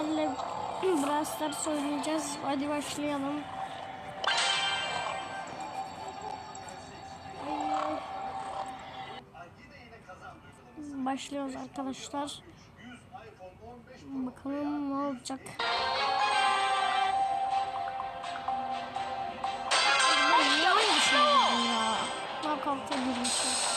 sizlerle Brawl söyleyeceğiz. Hadi başlayalım. Başlıyoruz arkadaşlar. Bakalım ne olacak. Şey yaptım ya? Knockout'a girmişim.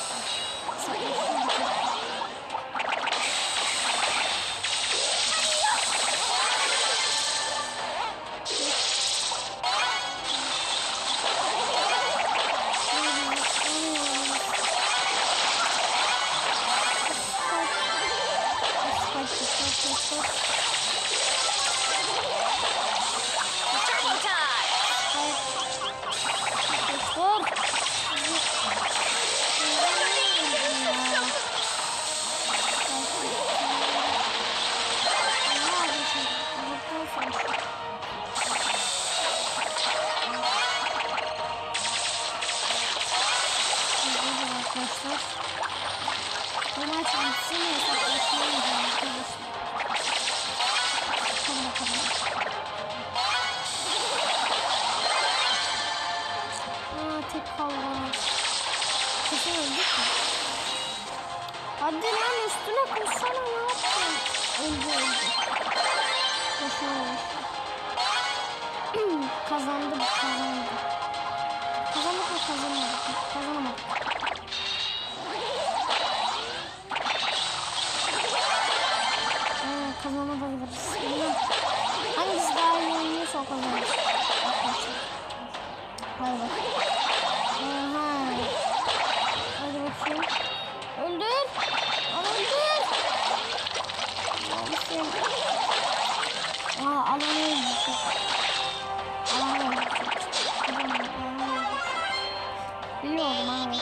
Biliyorum abi.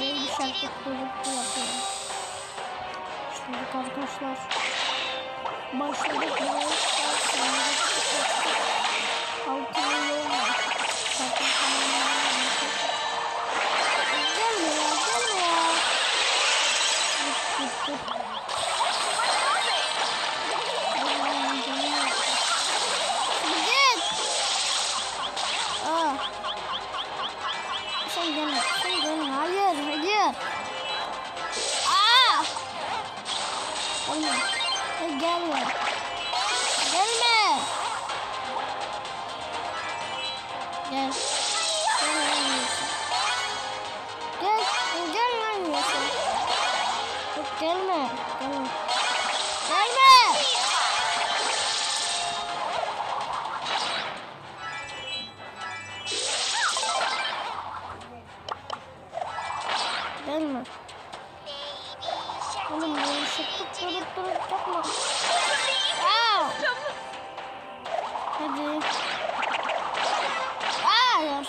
Benim bir şarkı kuyruklu yapıyor. Şimdi arkadaşlar. Başladık. Biraz Altı gelme. Gelme. Gelme. Gelme. Oğlum böyle şıklık durup durup yapma. Aa! Hadi. Hayır.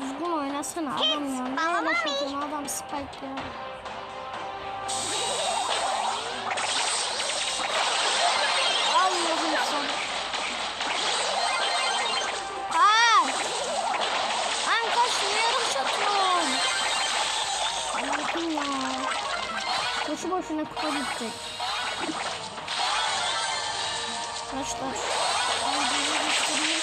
Düzgün oynasana adam ya. Ne şutun adam spike ya. Boşu boşuna kupa gidecek. Arkadaşlar. Bunu göstereyim.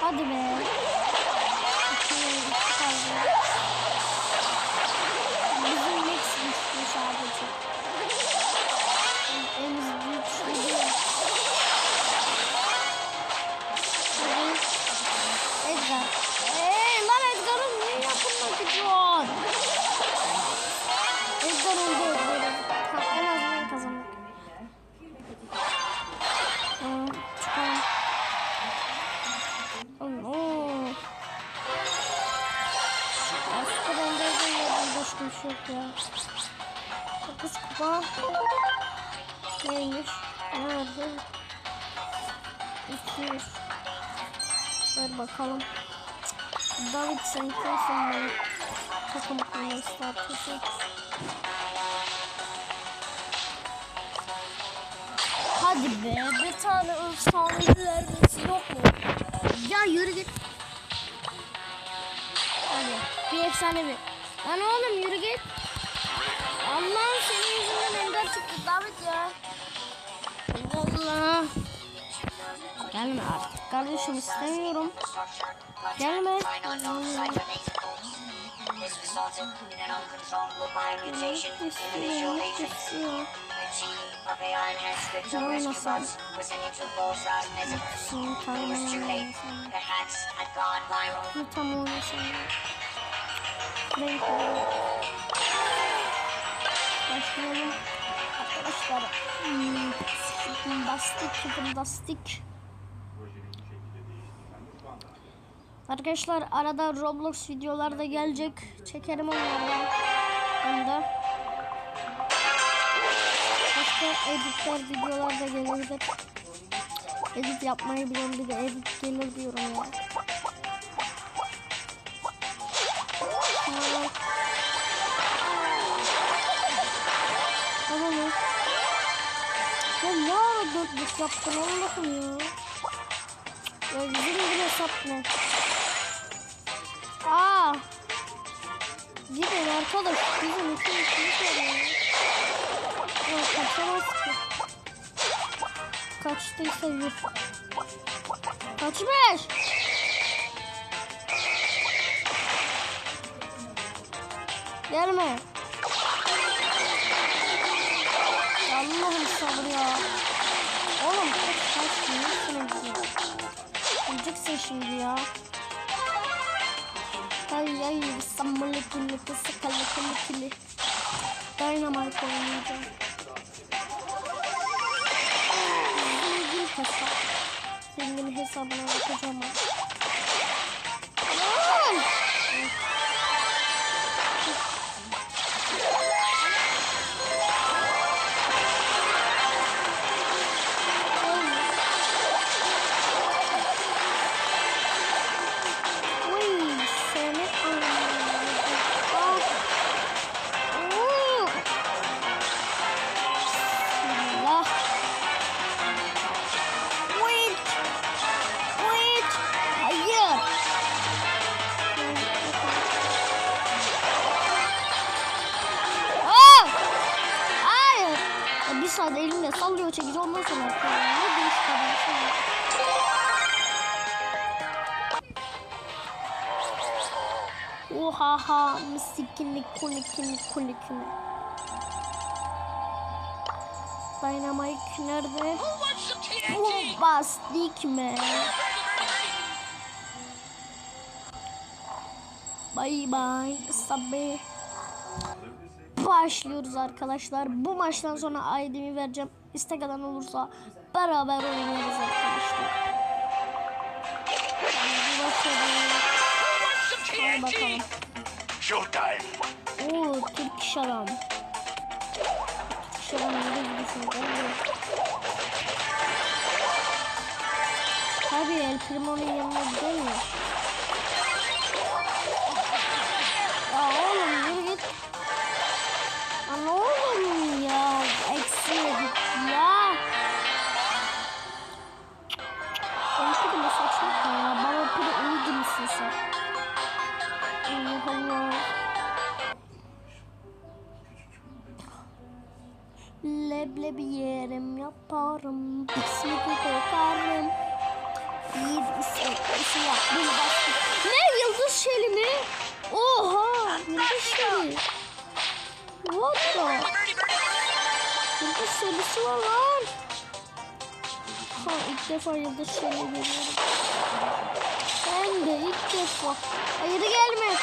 Hadi be. Bizim Max güçlü sadece. En güçlü değil. Edgar. Ya. Dokuz kupa. Neymiş? Nerede? 200. Ver bakalım. David sen kimsin bana? Takım statüsü. Hadi be, bir tane efsanevi yok mu? Ya yürü git. Hadi, bir efsanevi. Lan oğlum yürü git. Ya. Allah. Gelme artık kardeşim istemiyorum. Gelme. Viral. Bu tam koyuyorum. Başlayalım. Arkadaşlar. Hmm, Bastik, bastik. Arkadaşlar arada Roblox videolar da gelecek. Çekerim onlardan. Ben de. Başka editler videolar da gelebilir. Edit yapmayı bilen bir de edit gelir diyorum ya. Ara dörtlük yaptın Allah'ım ya. Ya bizim bir hesap ne? Aa. Gidin arkadaş. Bizim için işimiz var ya. Ya kaçamaz ki. Kaçtıysa yürü. Kaçmış. Gelme. Allah'ım sabır ya. Öleceksin şimdi ya. Ay ay sammalı kulli kısakalı kulli kulli. Dynamite oynayacağım. Zengin hesap. Zengin hesabına bakacağım. Aman! Saat elimle sallıyor çekici ondan sonra yapıyor. Ne değişik ya. Oha ha misikini kunikini kunikini. Dynamite nerede? Bombastik mi? Bay bay sabah. Başlıyoruz arkadaşlar. Bu maçtan sonra ID'mi vereceğim. İstek eden olursa beraber oynarız arkadaşlar. Hadi bakalım. Showtime. Oo Türk iş adam. Türk nereye gidiyorsun? Tabii El Primo'nun yanına gidelim. Ya oğlum yürü git. Ya ne oğlum ya? Eksiye git ya. El Primo saçma ya. Baba Primo iyi misin sen? Allah Allah. Leblebi yerim yaparım. Bismillah kokarım. Bir ise ise yap. Bir bastı. Ne yıldız şeli mi? Oha yıldız şeli. What the? Yıldız şelisi var lan. Ha ilk defa yıldız şeli görüyorum. Ben de ilk defa. Hayır gelme.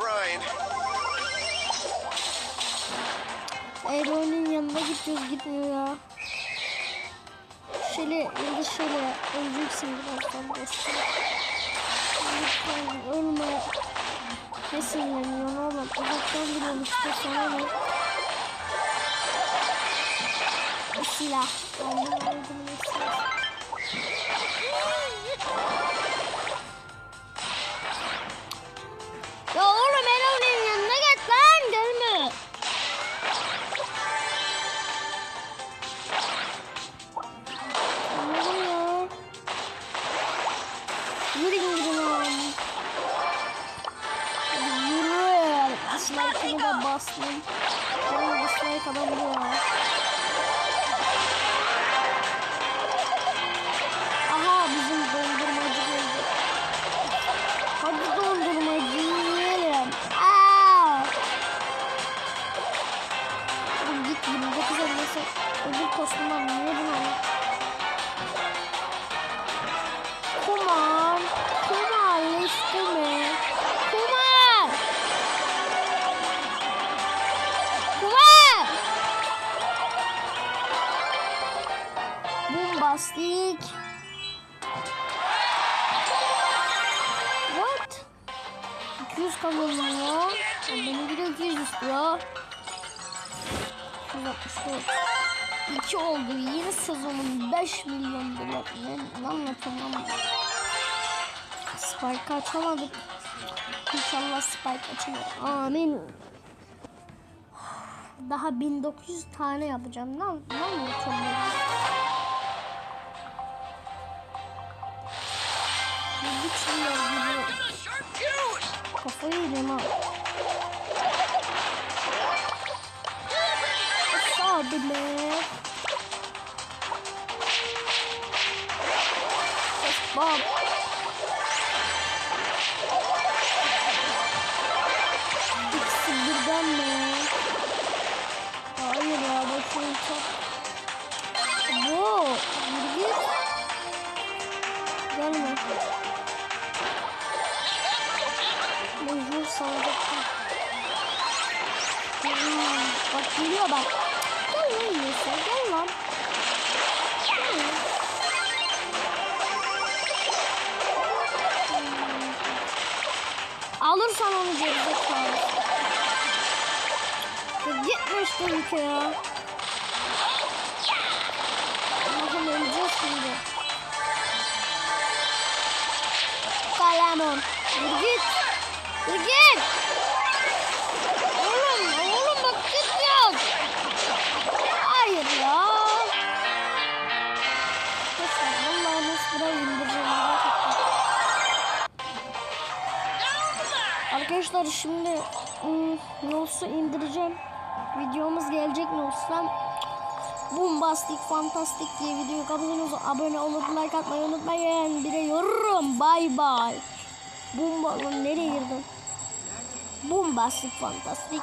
Grind. Ero'nun yanına gidiyoruz gitmiyor ya. şöyle yıldız şöyle öleceksin birazdan dostum. Lütfen ölme. Ne sinirleniyorsun oğlum? Uzaktan gidiyorum işte sana ne? Silah. Aldım aldım Adam ya. Aha bizim dondurmacı geldi. Hadi dondurmacı yiyelim. Aa! Oğlum git 29 elması. Ödül kostümü niye bunu alın? Bombastik. What? 200 kalıyor lan ya. Benimki de 200 istiyor. 164. 2 oldu. Yeni sezonun 5 milyon dolar. Ne, lan? Spike açamadık. İnşallah Spike açılır. Amin. Daha 1900 tane yapacağım. Ne anlatıyorum Kafayı yiyeceğim ha. Sağ be. Bak. Alırsan onu gerizekalı. Ya Gitme işte ülke ya. Allah'ım öleceğiz şimdi. Kalemon. Yürü git. Yürü git. Arkadaşlar şimdi ım, Nols'u indireceğim. Videomuz gelecek Nols'tan. Bombastik, fantastik diye videoyu kapatıyorsunuz. Abone olup like atmayı unutmayın. Bir de yorum. Bay bay. Bomba nereye girdin? Bombastik, fantastik.